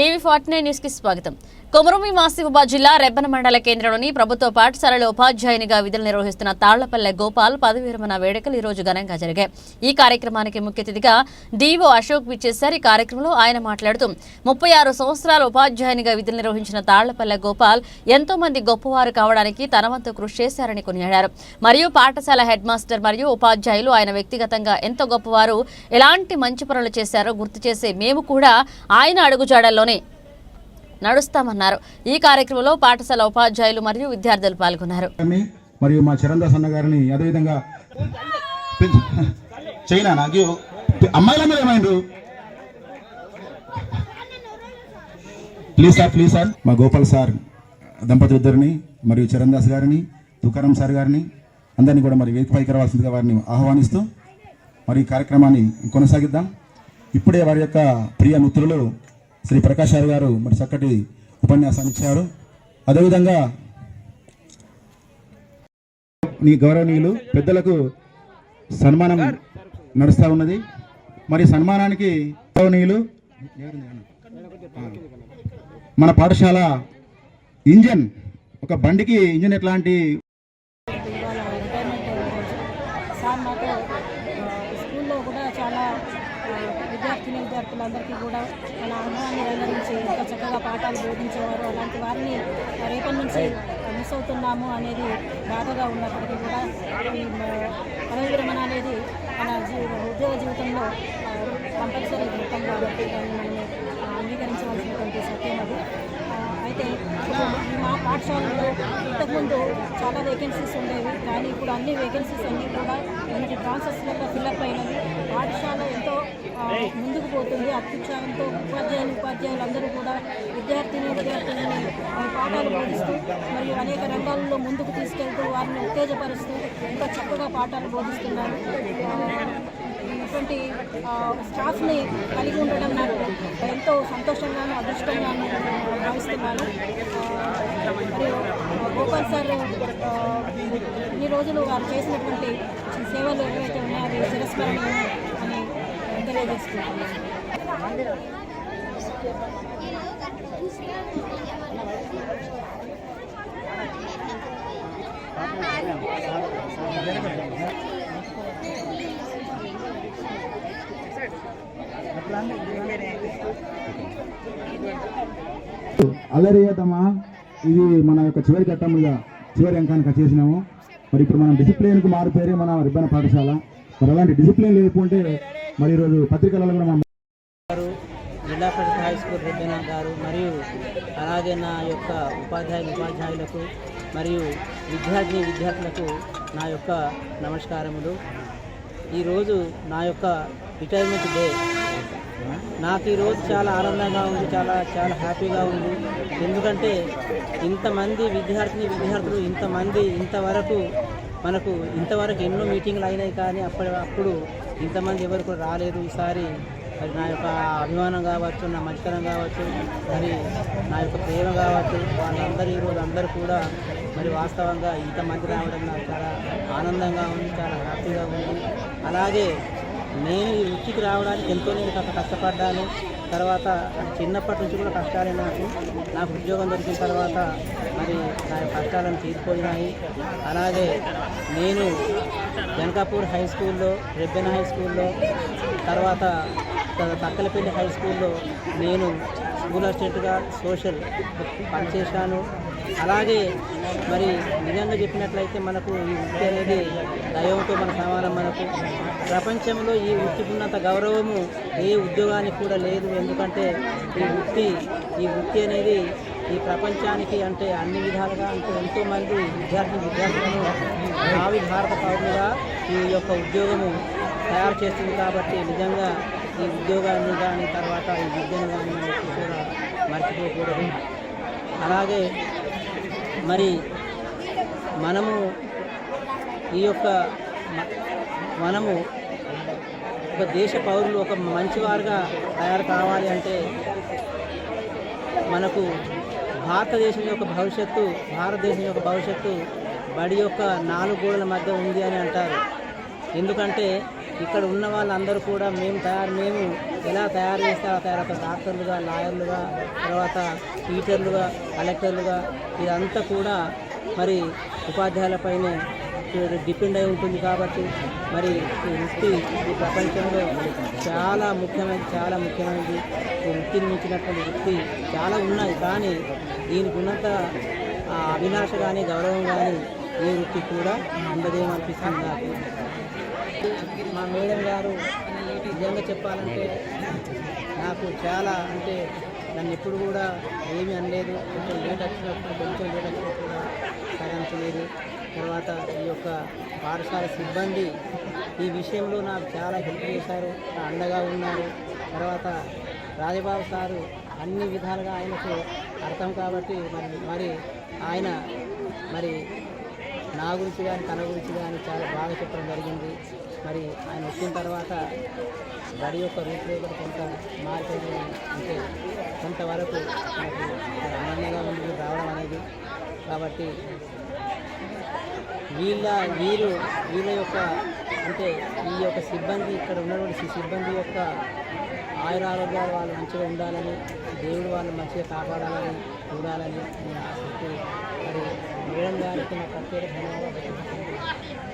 TV forty nine న్యూస్కి స్వాగతం. కొమరమి మాసిఫాబాద్ జిల్లా రెబ్బన మండల కేంద్రంలోని ప్రభుత్వ పాఠశాలలో ఉపాధ్యాయునిగా విధులు నిర్వహిస్తున్న తాళ్ళపల్లె గోపాల్ పదవి విరమణ వేడుకలు ఈ రోజు ఘనంగా జరిగాయి. ఈ కార్యక్రమానికి ముఖ్య అతిథిగా డీఓ అశోక్ విచ్చేశారు. ఈ కార్యక్రమంలో ఆయన మాట్లాడుతూ ముప్పై ఆరు సంవత్సరాల ఉపాధ్యాయునిగా విధులు నిర్వహించిన తాళ్ళపల్లె గోపాల్ ఎంతో మంది గొప్పవారు కావడానికి తన వంతు కృషి చేశారని కొనియాడారు. మరియు పాఠశాల హెడ్ మాస్టర్ మరియు ఉపాధ్యాయులు ఆయన వ్యక్తిగతంగా ఎంతో గొప్పవారు. ఎలాంటి మంచి పనులు చేశారో గుర్తు చేసే మేము కూడా ఆయన అడుగుజాడల్లోనే నడుస్తామన్నారు. ఈ కార్యక్రమంలో పాఠశాల ఉపాధ్యాయులు మరియు విద్యార్థులు పాల్గొన్నారు. మరియు మా చరణదాస్ అన్న గారిని అదేవిధంగా చైనా నాకు అమ్మాయిలందరూ ఏమైండ్రు? Please sir please sir. మా గోపాల్ సార్ దంపతులు ఇద్దరిని మరియు చరణ్ గారిని తుకారం సార్ గారిని అందరినీ కూడా మరి వేదికపైకి రావాల్సిందిగా వారిని ఆహ్వానిస్తూ మరి ఈ కార్యక్రమాన్ని కొనసాగిద్దాం. ఇప్పుడే వారి యొక్క ప్రియ మిత్రులు శ్రీ ప్రకాష్ రావు గారు మరి చక్కటి ఉపన్యాసాన్ని ఇచ్చారు. అదేవిధంగా నీ గౌరవనీయులు పెద్దలకు సన్మానం నడుస్తూ ఉన్నది. మరి సన్మానానికి గౌరవనీయులు మన పాఠశాల ఇంజన్ ఒక బండికి ఇంజన్ ఎట్లాంటి స్కూల్లో కూడా చాలా విద్యార్థిని విద్యార్థులందరికీ కూడా మన అనుభవాన్ని వెల్లడించి ఎంతో చక్కగా పాఠాలు బోధించేవారు. అలాంటి వారిని రేపటి నుంచి మిస్ అవుతున్నాము అనేది బాధగా ఉన్నప్పటికీ కూడా ఈ పదవి విరమణ అనేది మన ఉద్యోగ జీవితంలో కంపల్సరీ జీవితం కాబట్టి దాన్ని మనం అంగీకరించవలసినటువంటి సత్యం అది. అయితే మా పాఠశాలలో ఇంతకుముందు చాలా వేకెన్సీస్ ఉండేవి. కానీ ఇప్పుడు అన్ని వేకెన్సీస్ అన్నీ కూడా మనకి ప్రాసెస్లలో ఫిల్అప్ అయినవి. పాఠశాల ఎంతో ముందుకు పోతుంది. అత్యుత్సాహంతో ఉపాధ్యాయులు ఉపాధ్యాయులు అందరూ కూడా విద్యార్థిని విద్యార్థులని పాఠాలు బోధిస్తూ మరియు అనేక రంగాల్లో ముందుకు తీసుకెళ్తూ వారిని ఉత్తేజపరుస్తూ ఇంకా చక్కగా పాఠాలు బోధిస్తున్నారు. ఇటువంటి స్టాఫ్ని కలిగి ఉండడం నాకు ఎంతో సంతోషంగాను అదృష్టంగాను భావిస్తున్నాను మరియు గోపాల్ సార్ ఈ రోజులు వారు చేసినటువంటి సేవలు ఏవైతే ఉన్నాయో అవి చిరస్మరణీయం అని తెలియజేస్తున్నాను అల్లరియతమా ఇది మన యొక్క చివరి ఘట్టముగా చివరి అంకానికి చేసినాము. మరి ఇప్పుడు మనం డిసిప్లిన్కు మారిపోయే మన రిబ్బన పాఠశాల. మరి అలాంటి డిసిప్లిన్ లేకుంటే మరి ఈరోజు పత్రికలలో కూడా మనం జిల్లా పరిషత్ హై స్కూల్ గారు మరియు అలాగే నా యొక్క ఉపాధ్యాయులు ఉపాధ్యాయులకు మరియు విద్యార్థిని విద్యార్థులకు నా యొక్క నమస్కారములు. ఈరోజు నా యొక్క రిటైర్మెంట్ డే. నాకు ఈరోజు చాలా ఆనందంగా ఉంది చాలా చాలా హ్యాపీగా ఉంది. ఎందుకంటే ఇంతమంది విద్యార్థిని విద్యార్థులు ఇంతమంది ఇంతవరకు మనకు ఇంతవరకు ఎన్నో మీటింగ్లు అయినాయి కానీ అప్పటి అప్పుడు ఇంతమంది ఎవరు కూడా రాలేదు. ఈసారి అది నా యొక్క అభిమానం కావచ్చు నా మంచితనం కావచ్చు మరి నా యొక్క ప్రేమ కావచ్చు వాళ్ళందరూ ఈరోజు అందరూ కూడా మరి వాస్తవంగా ఇంతమంది రావడం నాకు చాలా ఆనందంగా ఉంది చాలా హ్యాపీగా ఉంది. అలాగే నేను ఈ వృత్తికి రావడానికి ఎంతో నేను కాస్త కష్టపడ్డాను. తర్వాత చిన్నప్పటి నుంచి కూడా కష్టాలే నాకు. నాకు ఉద్యోగం దొరికిన తర్వాత మరి నా కష్టాలను తీరిపోయినాయి. అలాగే నేను జనకాపూర్ హై స్కూల్లో రెబ్బెన హై స్కూల్లో తర్వాత తక్కలపల్లి హై స్కూల్లో నేను స్కూల్ అసిస్టెంట్గా సోషల్ పనిచేశాను. అలాగే మరి నిజంగా చెప్పినట్లయితే మనకు ఈ వృత్తి అనేది దైవంతో మన సమానం మనకు. ప్రపంచంలో ఈ వృత్తికున్నంత గౌరవము ఏ ఉద్యోగానికి కూడా లేదు. ఎందుకంటే ఈ వృత్తి ఈ వృత్తి అనేది ఈ ప్రపంచానికి అంటే అన్ని విధాలుగా అంటే ఎంతోమంది విద్యార్థి విద్యార్థులను భావి భారత పౌరులుగా ఈ యొక్క ఉద్యోగము తయారు చేస్తుంది కాబట్టి నిజంగా ఈ ఉద్యోగాన్ని కానీ తర్వాత ఈ విద్యను కానీ కూడా మర్చిపోకూడదు. అలాగే మరి మనము ఈ యొక్క మనము ఒక దేశ పౌరులు ఒక మంచివారుగా తయారు కావాలి అంటే మనకు భారతదేశం యొక్క భవిష్యత్తు భారతదేశం యొక్క భవిష్యత్తు బడి యొక్క నాలుగు గోడల మధ్య ఉంది అని అంటారు. ఎందుకంటే ఇక్కడ ఉన్న వాళ్ళందరూ కూడా మేము తయారు మేము ఎలా తయారు చేస్తే అలా తయారు డాక్టర్లుగా లాయర్లుగా తర్వాత టీచర్లుగా కలెక్టర్లుగా ఇదంతా కూడా మరి ఉపాధ్యాయులపైనే డిపెండ్ అయి ఉంటుంది కాబట్టి మరి ఈ వృత్తి ఈ ప్రపంచంలో చాలా ముఖ్యమైనది చాలా ముఖ్యమైనది. ఈ వృత్తిని మించినటువంటి వృత్తి చాలా ఉన్నాయి. కానీ దీనికి ఉన్నంత ఆ, అభిలాష కానీ గౌరవం కానీ ఈ వృత్తి కూడా ఉండదేమనిపిస్తుంది నాకు. మా మేడం గారు నిజంగా చెప్పాలంటే నాకు చాలా అంటే నన్ను ఎప్పుడు కూడా ఏమీ అనలేదు. కొంచెం లేట్ వచ్చినప్పుడు కొంచెం లేట్ వచ్చినప్పుడు సాధించలేదు తర్వాత ఈ యొక్క పాఠశాల సిబ్బంది ఈ విషయంలో నాకు చాలా హెల్ప్ చేశారు. నా అండగా ఉన్నారు. తర్వాత రాజబాబు సారు అన్ని విధాలుగా ఆయనకు అర్థం కాబట్టి మరి మరి ఆయన మరి నా గురించి కానీ తన గురించి కానీ చాలా బాగా చెప్పడం జరిగింది. మరి ఆయన వచ్చిన తర్వాత బడి యొక్క రూపురేఖలు కొంత మార్పు అంటే కొంతవరకు మనకు ఆనందంగా ముందుకు రావడం అనేది. కాబట్టి వీళ్ళ వీరు వీళ్ళ యొక్క అంటే ఈ యొక్క సిబ్బంది ఇక్కడ ఉన్నటువంటి సిబ్బంది యొక్క ఆయురారోగ్యాలు వాళ్ళు మంచిగా ఉండాలని దేవుడు వాళ్ళు మంచిగా కాపాడాలని చూడాలని నేను ఆసక్తి మరి మేడం గారికి నా ప్రత్యేక ధన్యవాదాలు.